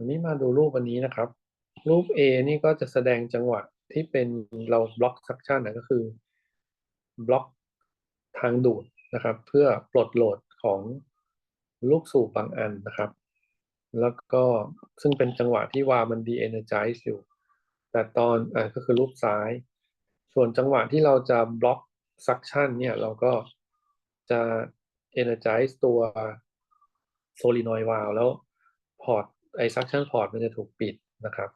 วันนี้มาดูรูปวันนี้นะครับ รูป A นี่ก็จะแสดงจังหวะที่เป็นเราบล็อกซักชันนะก็คือบล็อกทางดูดนะครับ เพื่อปลดโหลดของลูกสูบบางอันนะครับ แล้วก็ซึ่งเป็นจังหวะที่วาล์มันดีเอเนอร์จอยู่ แต่ตอนอ่าก็คือรูปซ้าย ส่วนจังหวะที่เราจะบล็อกซักชันเนี่ยเราก็จะเอเนอร์ไจซ์ตัวโซลินอยวาลแล้วพอร์ต ไอซักชันพอร์ตมันจะถูกปิดนะครับ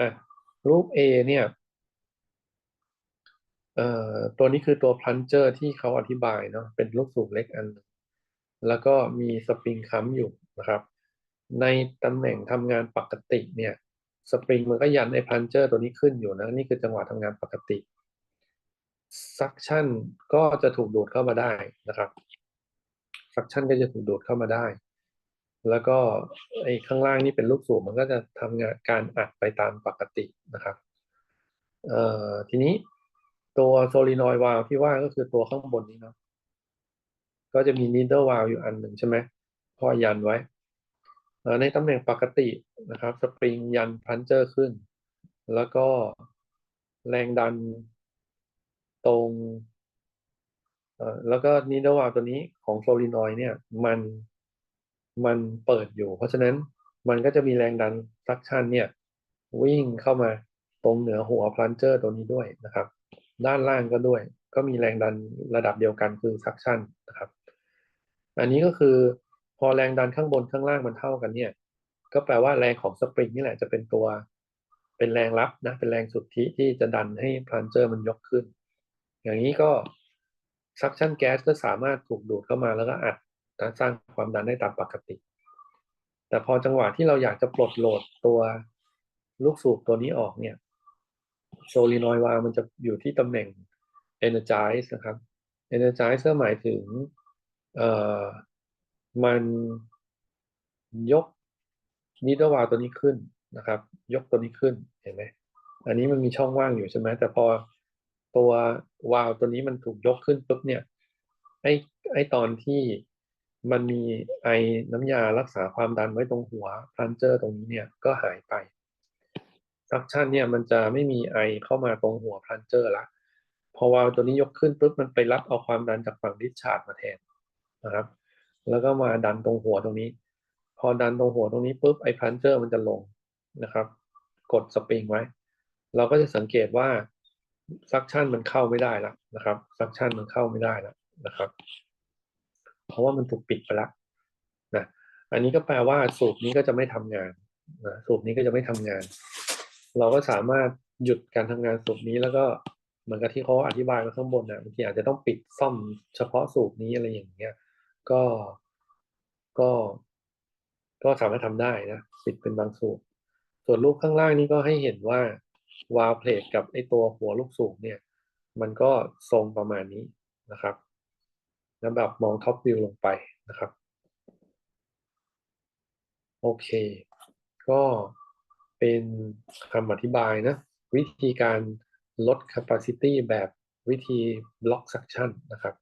อะรูป A เนี่ยเอ่อตัวนี้คือตัวพลันเจอที่เขาอธิบายเนาะเป็นลูกสูบเล็กอัน แล้วก็มีสปริงค้ำอยู่นะครับ ในตำแหน่งทำงานปกติเนี่ยสปริงมันก็ยันไอ้พลันเจอตัวนี้ขึ้นอยู่นะ นี่คือจังหวะทำงานปกติซักชันก็จะถูกดูดเข้ามาได้นะครับซักชันก็จะถูกดูดเข้ามาได้ แล้วก็ไอ้ข้างล่างนี่เป็นลูกสูบมันก็จะทำงานการอัดไปตามปกตินะครับเอ่อทีนี้ตัวโซลินอยวาลที่ว่าก็คือตัวข้างบนนี้เนาะก็จะมีนีเดอร์วาลอยู่อันหนึ่งใช่ไหมพอยันไว้ในตำแหน่งปกตินะครับสปริงยันพันเจอร์ขึ้น แล้วก็แรงดันตรงแล้วก็นีเดอร์วาลตัวนี้ของโซลินอยเนี่ย มัน มันเปิดอยู่ เพราะฉะนั้นมันก็จะมีแรงดันซักชันเนี่ยวิ่งเข้ามาตรงเหนือหัวพลันเจอร์ตัวนี้ด้วยนะครับ ด้านล่างก็ด้วย ก็มีแรงดันระดับเดียวกันคือซักชันนะครับ อันนี้ก็คือพอแรงดันข้างบนข้างล่างมันเท่ากันเนี่ย ก็แปลว่าแรงของสปริงนี่แหละจะเป็นตัวเป็นแรงรับนะเป็นแรงสุทธิที่จะดันให้พลันเจอร์มันยกขึ้น อย่างนี้ก็ซักชันแก๊สก็สามารถถูกดูดเข้ามาแล้วก็อัด นะสร้างความดันได้ตามปกติ แต่พอจังหวะที่เราอยากจะปลดโหลดตัวลูกสูบตัวนี้ออกเนี่ยโซลินอยวามันจะอยู่ที่ตำแหน่ง energize นะครับ energize หมายถึงเอ่อมันยกนิดวาตัวนี้ขึ้นนะครับ ยกตัวนี้ขึ้นเห็นไหมอันนี้มันมีช่องว่างอยู่ใช่ไหมแต่พอตัววาลตัวนี้มันถูกยกขึ้นปุ๊บเนี่ยไอ้ไอ้ตอนที่ มันมีไอน้ำยารักษาความดันไว้ตรงหัวพลันเจอร์ตรงนี้เนี่ยก็หายไปซักชันเนี่ยมันจะไม่มีไอเข้ามาตรงหัวพลันเจอร์ละพอวาลตัวนี้ยกขึ้นปุ๊บมันไปรับเอาความดันจากฝั่งดิสชาร์ดมาแทนนะครับ แล้วก็มาดันตรงหัวตรงนี้ พอดันตรงหัวตรงนี้ปุ๊บไอพลันเจอร์มันจะลงนะครับ กดสปริงไว้ เราก็จะสังเกตว่าซักชันมันเข้าไม่ได้ล้วนะครับซักชันมันเข้าไม่ได้ล้วนะครับ เพราะว่ามันถูกปิดไปแล้วนะอันนี้ก็แปลว่าสูบนี้ก็จะไม่ทำงานนะสูบนี้ก็จะไม่ทำงาน เราก็สามารถหยุดการทำงานสูบนี้แล้วก็เหมือนกับที่เขาอธิบายมาข้างบนนะบางทีอาจจะต้องปิดซ่อมเฉพาะสูบนี้อะไรอย่างเงี้ย ก็ก็ก็สามารถทำได้นะปิดเป็นบางสูบส่วนรูปข้างล่างนี้ก็ให้เห็นว่าวาล์วเพลทกับไอตัวหัวลูกสูบเนี่ย มันก็ทรงประมาณนี้นะครับ แล้วแบบมองท็อปวิวลงไปนะครับ โอเค ก็เป็นคำอธิบายนะ วิธีการลด capacity แบบวิธี block suction นะครับ